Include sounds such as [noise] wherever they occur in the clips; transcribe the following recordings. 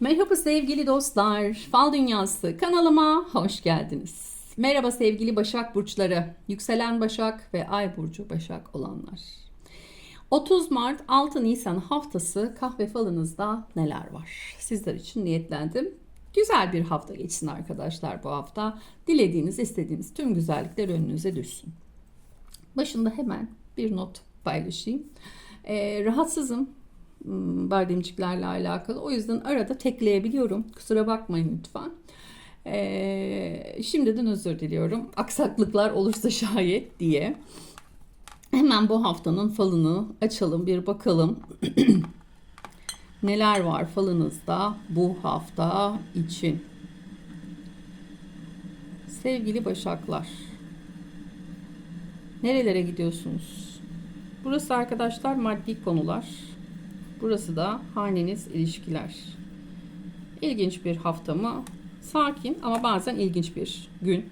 Merhaba sevgili dostlar. Fal Dünyası kanalıma hoş geldiniz. Merhaba sevgili Başak burçları, yükselen Başak ve Ay burcu Başak olanlar. 30 Mart 6 Nisan haftası kahve falınızda neler var? Sizler için niyetlendim. Güzel bir hafta geçsin arkadaşlar bu hafta. Dilediğiniz, istediğiniz tüm güzellikler önünüze düşsün. Başında hemen bir not paylaşayım. Ee, rahatsızım bademciklerle alakalı. O yüzden arada tekleyebiliyorum. Kusura bakmayın lütfen. Ee, şimdiden özür diliyorum. Aksaklıklar olursa şayet diye. Hemen bu haftanın falını açalım bir bakalım. [clears throat] Neler var falınızda bu hafta için? Sevgili Başaklar. Nerelere gidiyorsunuz? Burası arkadaşlar maddi konular. Burası da haneniz ilişkiler. İlginç bir hafta mı? Sakin ama bazen ilginç bir gün.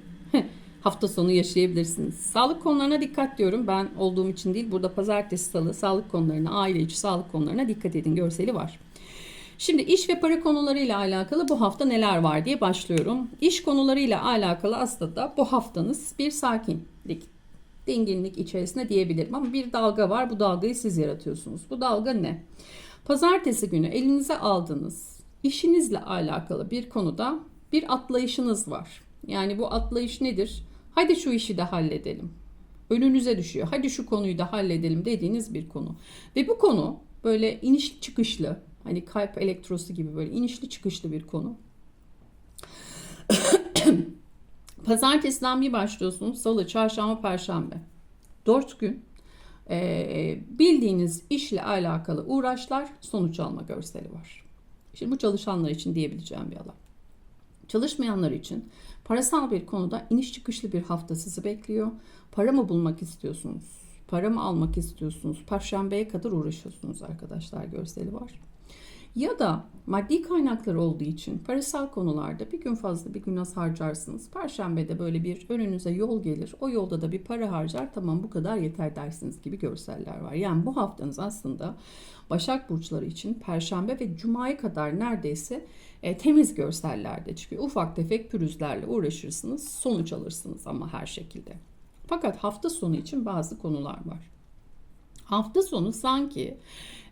hafta sonu yaşayabilirsiniz. Sağlık konularına dikkat diyorum. Ben olduğum için değil. Burada pazartesi salı sağlık konularına, aile içi sağlık konularına dikkat edin. Görseli var. Şimdi iş ve para konularıyla alakalı bu hafta neler var diye başlıyorum. İş konularıyla alakalı aslında bu haftanız bir sakinlik, dinginlik içerisinde diyebilirim. Ama bir dalga var. Bu dalgayı siz yaratıyorsunuz. Bu dalga ne? Pazartesi günü elinize aldığınız işinizle alakalı bir konuda bir atlayışınız var. Yani bu atlayış nedir? Hadi şu işi de halledelim. Önünüze düşüyor. Hadi şu konuyu da halledelim dediğiniz bir konu. Ve bu konu böyle inişli çıkışlı, hani kalp elektrosu gibi böyle inişli çıkışlı bir konu. Pazartesiden bir başlıyorsunuz. Salı, çarşamba, perşembe. Dört gün e, bildiğiniz işle alakalı uğraşlar sonuç alma görseli var. Şimdi bu çalışanlar için diyebileceğim bir alan. Çalışmayanlar için parasal bir konuda iniş çıkışlı bir hafta sizi bekliyor. Para mı bulmak istiyorsunuz? Para mı almak istiyorsunuz? Perşembeye kadar uğraşıyorsunuz arkadaşlar görseli var. Ya da maddi kaynaklar olduğu için parasal konularda bir gün fazla bir gün az harcarsınız. Perşembede böyle bir önünüze yol gelir. O yolda da bir para harcar. Tamam bu kadar yeter dersiniz gibi görseller var. Yani bu haftanız aslında Başak Burçları için Perşembe ve Cuma'ya kadar neredeyse e, temiz görsellerde çıkıyor. Ufak tefek pürüzlerle uğraşırsınız. Sonuç alırsınız ama her şekilde. Fakat hafta sonu için bazı konular var. Hafta sonu sanki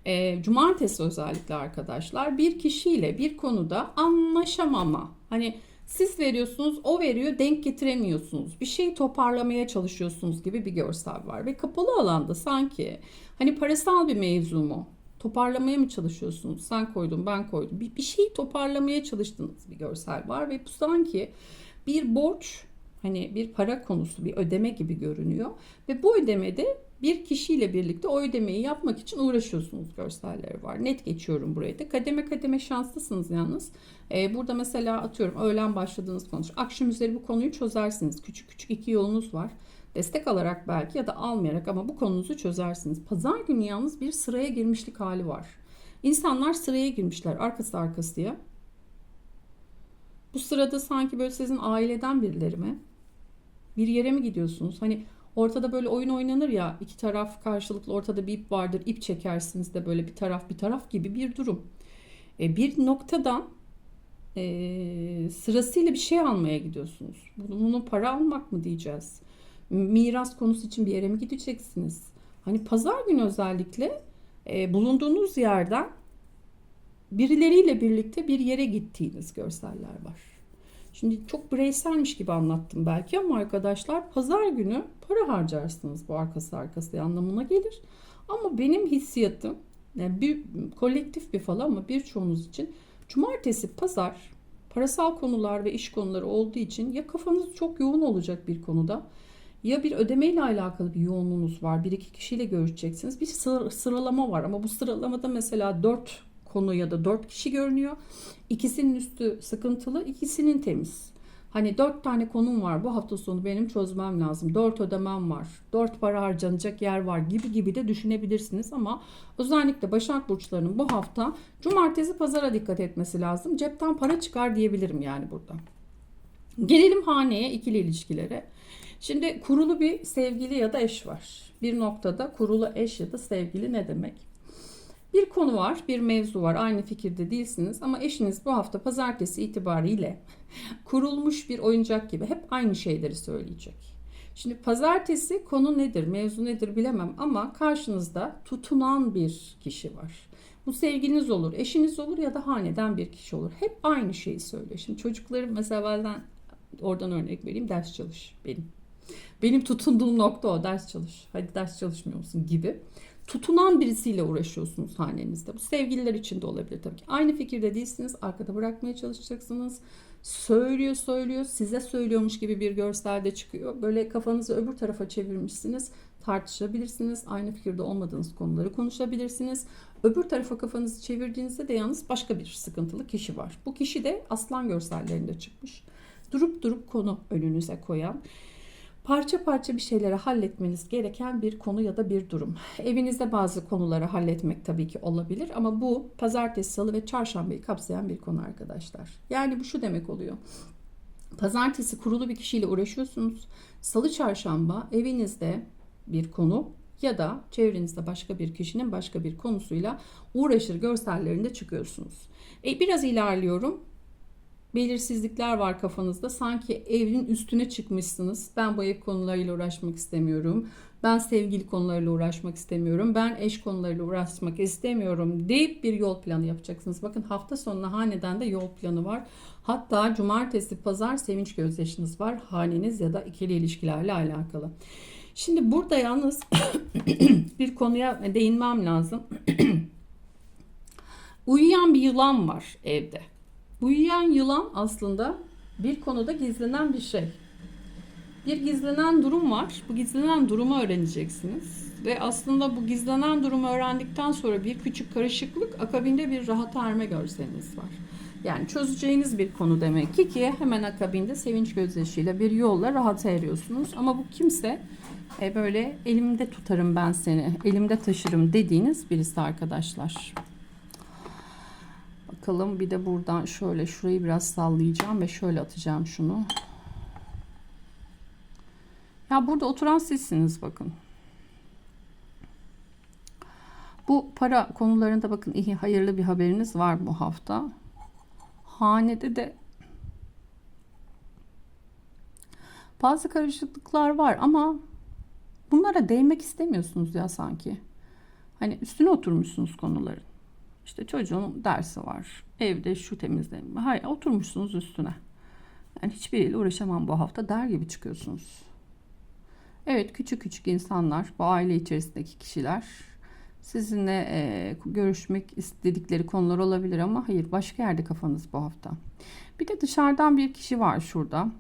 e, cumartesi özellikle arkadaşlar bir kişiyle bir konuda anlaşamama. Hani siz veriyorsunuz, o veriyor, denk getiremiyorsunuz. Bir şey toparlamaya çalışıyorsunuz gibi bir görsel var. Ve kapalı alanda sanki hani parasal bir mevzu mu? Toparlamaya mı çalışıyorsunuz? Sen koydun, ben koydum. Bir, bir şeyi toparlamaya çalıştığınız bir görsel var. Ve bu sanki bir borç, hani bir para konusu, bir ödeme gibi görünüyor. Ve bu ödemede bir kişiyle birlikte o ödemeyi yapmak için uğraşıyorsunuz görselleri var. Net geçiyorum burayı da. Kademe kademe şanslısınız yalnız. Ee, burada mesela atıyorum öğlen başladığınız konu. Akşam üzeri bu konuyu çözersiniz. Küçük küçük iki yolunuz var. Destek alarak belki ya da almayarak ama bu konunuzu çözersiniz. Pazar günü yalnız bir sıraya girmişlik hali var. İnsanlar sıraya girmişler arkası arkasıya. Bu sırada sanki böyle sizin aileden birileri mi? Bir yere mi gidiyorsunuz? Hani Ortada böyle oyun oynanır ya iki taraf karşılıklı ortada bir ip vardır ip çekersiniz de böyle bir taraf bir taraf gibi bir durum. E, bir noktadan e, sırasıyla bir şey almaya gidiyorsunuz. Bunu para almak mı diyeceğiz? Miras konusu için bir yere mi gideceksiniz? Hani pazar günü özellikle e, bulunduğunuz yerden birileriyle birlikte bir yere gittiğiniz görseller var. Şimdi çok bireyselmiş gibi anlattım belki ama arkadaşlar pazar günü para harcarsınız bu arkası arkası anlamına gelir. Ama benim hissiyatım yani bir kolektif bir falan ama birçoğunuz için cumartesi pazar parasal konular ve iş konuları olduğu için ya kafanız çok yoğun olacak bir konuda ya bir ödemeyle alakalı bir yoğunluğunuz var. Bir iki kişiyle görüşeceksiniz. Bir sıralama var ama bu sıralamada mesela dört konu ya da dört kişi görünüyor. İkisinin üstü sıkıntılı, ikisinin temiz. Hani dört tane konum var bu hafta sonu benim çözmem lazım. Dört ödemem var. Dört para harcanacak yer var gibi gibi de düşünebilirsiniz. Ama özellikle Başak Burçlarının bu hafta cumartesi pazara dikkat etmesi lazım. Cepten para çıkar diyebilirim yani burada. Gelelim haneye, ikili ilişkilere. Şimdi kurulu bir sevgili ya da eş var. Bir noktada kurulu eş ya da sevgili ne demek? Bir konu var, bir mevzu var. Aynı fikirde değilsiniz ama eşiniz bu hafta pazartesi itibariyle [laughs] kurulmuş bir oyuncak gibi hep aynı şeyleri söyleyecek. Şimdi pazartesi konu nedir, mevzu nedir bilemem ama karşınızda tutunan bir kişi var. Bu sevgiliniz olur, eşiniz olur ya da haneden bir kişi olur. Hep aynı şeyi söylüyor. Şimdi çocuklarım mesela bazen oradan örnek vereyim ders çalış benim. Benim tutunduğum nokta o ders çalış. Hadi ders çalışmıyor musun gibi. Tutunan birisiyle uğraşıyorsunuz hanenizde. Bu sevgililer için de olabilir tabii ki. Aynı fikirde değilsiniz. Arkada bırakmaya çalışacaksınız. Söylüyor söylüyor. Size söylüyormuş gibi bir görselde çıkıyor. Böyle kafanızı öbür tarafa çevirmişsiniz. Tartışabilirsiniz. Aynı fikirde olmadığınız konuları konuşabilirsiniz. Öbür tarafa kafanızı çevirdiğinizde de yalnız başka bir sıkıntılı kişi var. Bu kişi de aslan görsellerinde çıkmış. Durup durup konu önünüze koyan parça parça bir şeyleri halletmeniz gereken bir konu ya da bir durum. Evinizde bazı konuları halletmek tabii ki olabilir ama bu pazartesi, salı ve çarşambayı kapsayan bir konu arkadaşlar. Yani bu şu demek oluyor. Pazartesi kurulu bir kişiyle uğraşıyorsunuz. Salı, çarşamba evinizde bir konu ya da çevrenizde başka bir kişinin başka bir konusuyla uğraşır görsellerinde çıkıyorsunuz. E, biraz ilerliyorum belirsizlikler var kafanızda. Sanki evin üstüne çıkmışsınız. Ben bu ev konularıyla uğraşmak istemiyorum. Ben sevgili konularıyla uğraşmak istemiyorum. Ben eş konularıyla uğraşmak istemiyorum deyip bir yol planı yapacaksınız. Bakın hafta sonuna haneden de yol planı var. Hatta cumartesi, pazar sevinç gözyaşınız var. Haneniz ya da ikili ilişkilerle alakalı. Şimdi burada yalnız [coughs] bir konuya değinmem lazım. [coughs] Uyuyan bir yılan var evde. Uyuyan yılan aslında bir konuda gizlenen bir şey. Bir gizlenen durum var. Bu gizlenen durumu öğreneceksiniz. Ve aslında bu gizlenen durumu öğrendikten sonra bir küçük karışıklık akabinde bir rahat erme görseliniz var. Yani çözeceğiniz bir konu demek ki ki hemen akabinde sevinç gözyaşıyla bir yolla rahat eriyorsunuz. Ama bu kimse e, böyle elimde tutarım ben seni, elimde taşırım dediğiniz birisi arkadaşlar. Bakalım bir de buradan şöyle şurayı biraz sallayacağım ve şöyle atacağım şunu. Ya burada oturan sizsiniz bakın. Bu para konularında bakın iyi hayırlı bir haberiniz var bu hafta. Hanede de bazı karışıklıklar var ama bunlara değmek istemiyorsunuz ya sanki. Hani üstüne oturmuşsunuz konuların. İşte çocuğun dersi var. Evde şu temizleme. Hayır oturmuşsunuz üstüne. Yani hiçbiriyle uğraşamam bu hafta der gibi çıkıyorsunuz. Evet küçük küçük insanlar bu aile içerisindeki kişiler sizinle e, görüşmek istedikleri konular olabilir ama hayır başka yerde kafanız bu hafta. Bir de dışarıdan bir kişi var şurada.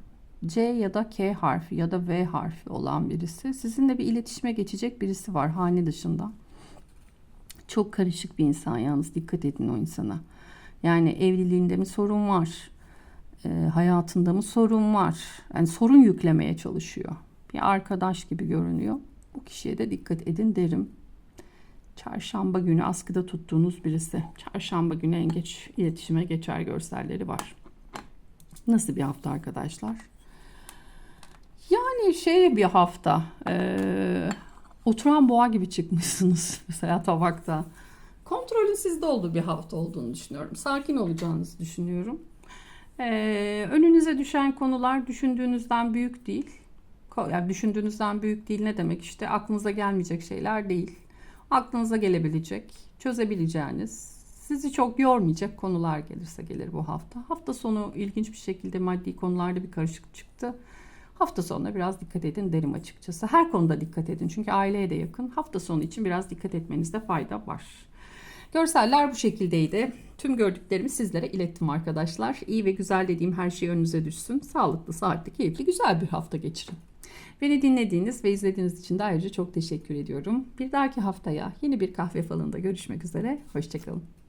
C ya da K harfi ya da V harfi olan birisi. Sizinle bir iletişime geçecek birisi var hane dışında. Çok karışık bir insan yalnız dikkat edin o insana. Yani evliliğinde mi sorun var? E, hayatında mı sorun var? Yani sorun yüklemeye çalışıyor. Bir arkadaş gibi görünüyor. Bu kişiye de dikkat edin derim. Çarşamba günü askıda tuttuğunuz birisi. Çarşamba günü en geç iletişime geçer görselleri var. Nasıl bir hafta arkadaşlar? Yani şey bir hafta. Eee oturan boğa gibi çıkmışsınız [laughs] mesela tabakta. Kontrolün sizde olduğu bir hafta olduğunu düşünüyorum. Sakin olacağınızı düşünüyorum. Ee, önünüze düşen konular düşündüğünüzden büyük değil. Yani düşündüğünüzden büyük değil ne demek işte aklınıza gelmeyecek şeyler değil. Aklınıza gelebilecek, çözebileceğiniz, sizi çok yormayacak konular gelirse gelir bu hafta. Hafta sonu ilginç bir şekilde maddi konularda bir karışık çıktı. Hafta sonuna biraz dikkat edin derim açıkçası. Her konuda dikkat edin çünkü aileye de yakın. Hafta sonu için biraz dikkat etmenizde fayda var. Görseller bu şekildeydi. Tüm gördüklerimi sizlere ilettim arkadaşlar. İyi ve güzel dediğim her şey önünüze düşsün. Sağlıklı, saatli, keyifli, güzel bir hafta geçirin. Beni dinlediğiniz ve izlediğiniz için de ayrıca çok teşekkür ediyorum. Bir dahaki haftaya yeni bir kahve falında görüşmek üzere. Hoşçakalın.